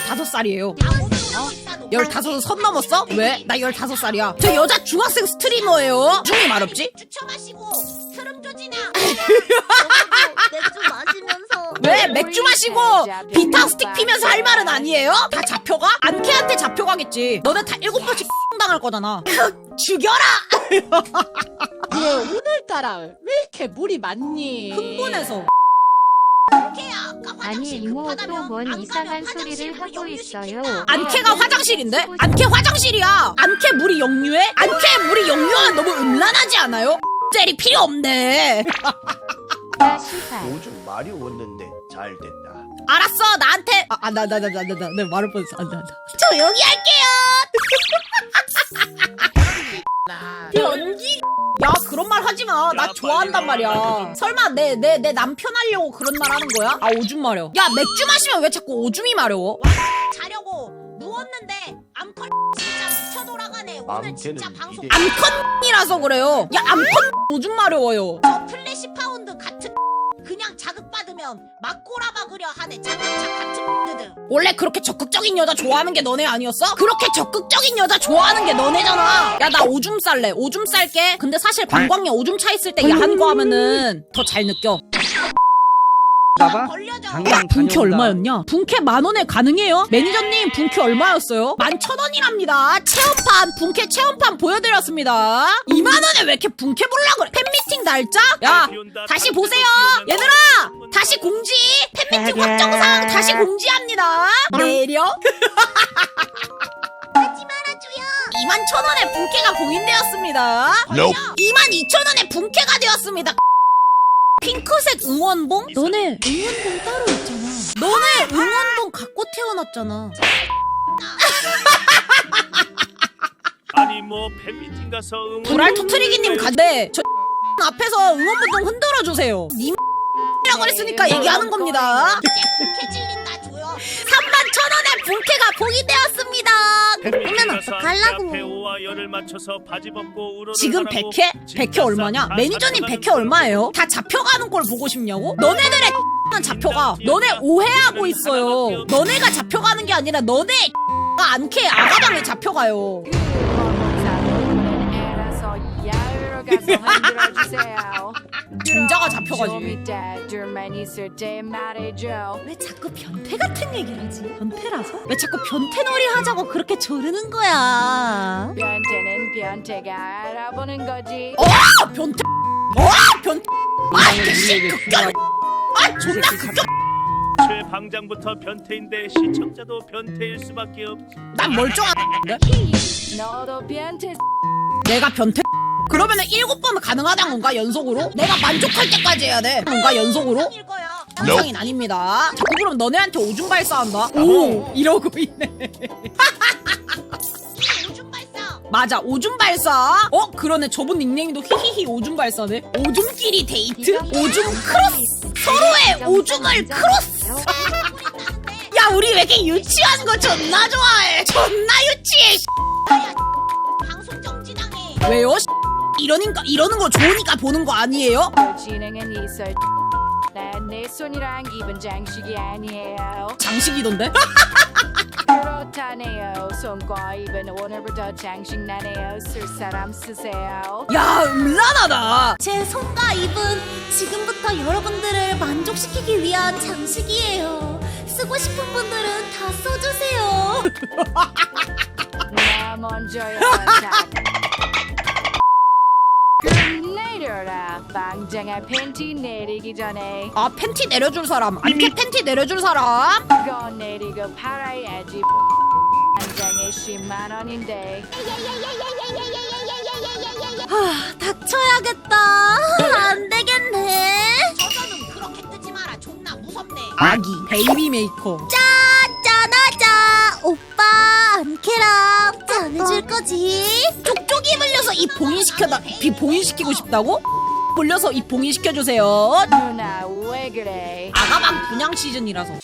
15살이에요. 나 오줌 싸고 있다 너. 15은 선 넘었어? 왜? 나 15살이야. 저 여자 중학생 스트리머예요. 중이 말없지? 주쳐 마시고 트름 조지나. 맥주 마시면서 왜? 맥주 마시고 비타 스틱 피면서 할 말은 아니에요? 다 잡혀가? 안캐한테 잡혀가겠지. 너네 다 일곱 번씩 당할 거잖아. 죽여라! 왜 오늘따라 왜 이렇게 물이 많니? 흥분해서. 아니 이모 급하다면 또뭔안 이상한 소리를 하고 물 있어요. 역류시키잖아. 안캐가 화장실인데? 안캐 화장실이야. 안캐 물이 역류해? 안캐 물이 역류하면 너무 음란하지 않아요? 젤이 필요 없네. 아 시발. 오줌 말이 없는데 잘 됐다. 알았어, 나한테. 아, 나, 나, 나, 나, 나, 나, 내 말을 뻔했어. 안 돼, 안 돼. 조용히 할게요. 변기. 야, 그런 말 하지 마. 나 좋아한단 말이야. 설마 내, 내, 내 남편 하려고 그런 말 하는 거야? 아, 오줌 마려. 야, 맥주 마시면 왜 자꾸 오줌이 마려워? 자려고 누웠는데 암컷 진짜 미쳐 돌아가네. 오늘 진짜 암캐는 방송 암컨이라서 그래요. 야, 암컨 오줌 마려워요. 저 플래시 파운드 같은 자극받으면 막 꼬라박으려 하네. 자동차 같은 드 원래 그렇게 적극적인 여자 좋아하는 게 너네 아니었어? 그렇게 적극적인 여자 좋아하는 게 너네잖아. 야, 나 오줌 쌀래. 오줌 쌀게. 근데 사실 관광에 오줌 차 있을 때 야한 거 하면은 더 잘 느껴. 봐봐. 걸려져. 당장 야, 분캐 다녀온다. 얼마였냐? 분캐 만 원에 가능해요? 매니저님, 분캐 얼마였어요? 만 천 원이랍니다. 체험판, 분캐 체험판 보여드렸습니다. 2만 원에 왜 이렇게 분캐 볼라 그래? 팬미팅 날짜? 야, 다시 보세요. 얘들아, 다시 공지. 팬미팅 확정상 다시 공지합니다. 내려. 하지 말아줘요. 2만 천 원에 분캐가 공인되었습니다. 걸려. 2만 2천 원에 분캐가 되었습니다. 핑크색 응원봉? 너네 응원봉 따로 있잖아. 너네 응원봉 갖고 태어났잖아. 아니 뭐 팬미팅 가서 응원 불알 터트리기님 간대. 저 앞에서 응원봉 흔들어 주세요. 님 이라고 그랬으니까 얘기하는 겁니다. 질린다 줘요. 3만 천 원에 분캐가 공인되었습니다. 그러면 어떡하려고. 배우와 열을 맞춰서 바지 벗고 울어 지금 100회? 100회 얼마냐? 매니저님 100회 얼마예요? 다 잡혀가는 걸 보고 싶냐고? 너네들의 는 잡혀가. 너네 오해하고 있어요. 너네가 잡혀가는 게 아니라 너네 가 안캐 아가방에 잡혀가요. 전자가 잡혀가지. 왜 자꾸 변태 같은 얘기를 하지? 변태라서? 왜 자꾸 변태놀이 하자고 그렇게 조르는 거야? 변태는 변태가 알아보는 거지. 아 변태! 와 변태! 아 씨, 극혐! 아 존나 극혐! 최 방장부터 변태인데 시청자도 변태일 수밖에 없지 난 멀쩡한데? 너도 변태. 내가 변태? 그러면은 일곱 번 가능하다는 건가 연속으로? 내가 만족할 때까지 해야 돼. 뭔가 연속으로? 정상인 아닙니다. 자꾸 그럼 너네한테 오줌 발사한다. 오 이러고 있네. 이 오줌 발사. 맞아 오줌 발사. 어 그러네 저분 닉네임도 히히히 오줌 발사네. 오줌끼리 데이트? 오줌 크로스. 서로의 오줌을 크로스. 야 우리 왜 이렇게 유치한 거 존나 좋아해. 존나 유치해. 방송 정지당해. 왜요? 이러니까 이러는 거 좋으니까 보는 거 아니에요? 진행은 있어. 난내 손이랑 입은 장식이 아니에요. 장식이던데? 그렇다네요. 손과 입은 오늘부터 장식 나네요. 쓸 사람 쓰세요. 야 음란하다. 제 손과 입은 지금부터 여러분들을 만족시키기 위한 장식이에요. 쓰고 싶은 분들은 다 써주세요. 나 먼저요. 자. 끝내려라. 방장아 팬티 내리기 전에 아 팬티 내려줄 사람 안캐 팬티 내려줄 사람 그거 내리고 팔아야지. 방장에 10만 원인데. 하, 닥쳐야겠다. 안 되겠네. 저저는 그렇게 뜨지 마라. 존나 무섭네. 아기 베이비 메이커 짠하자. 오빠, 안캐랑 짠해줄 거지? 쪽쪽이 물려서 입 봉인시켜다 비 봉인시키고 싶다고? 올려서 입 봉인시켜주세요. 누나 왜 그래? 아가방 분양 시즌이라서.